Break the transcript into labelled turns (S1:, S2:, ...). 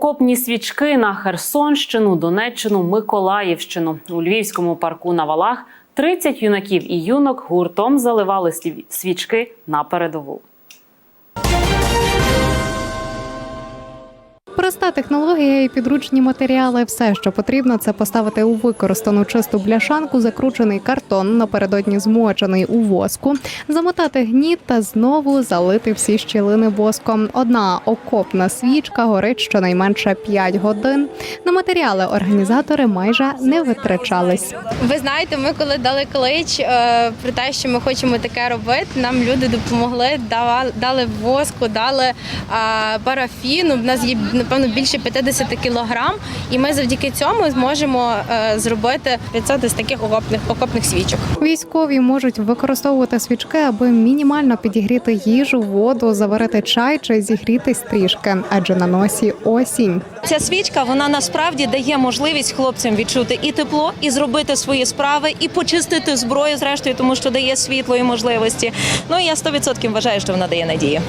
S1: Окопні свічки на Херсонщину, Донеччину, Миколаївщину у Львівському парку на валах 30 юнаків і юнок гуртом заливали свічки на передову.
S2: Проста технологія і підручні матеріали. Все, що потрібно, це поставити у використану чисту бляшанку, закручений картон, напередодні змочений у воску, замотати гніт та знову залити всі щілини воском. Одна окопна свічка горить щонайменше 5 годин. На матеріали організатори майже не витрачались.
S3: Ви знаєте, ми коли дали клич е, про те, що ми хочемо таке робити, нам люди допомогли, дали воску, дали е, парафіну. У нас є напевно більше 50 кілограм, і ми завдяки цьому зможемо е, зробити 500 із таких окопних окопних свічок.
S2: Військові можуть використовувати свічки, аби мінімально підігріти їжу, воду, заварити чай чи зігрітись трішки, адже на носі осінь.
S4: Ця свічка вона насправді дає можливість хлопцям відчути і тепло, і зробити свої справи, і почистити зброю, зрештою, тому що дає світло і можливості. Ну і я 100% вважаю, що вона дає надію.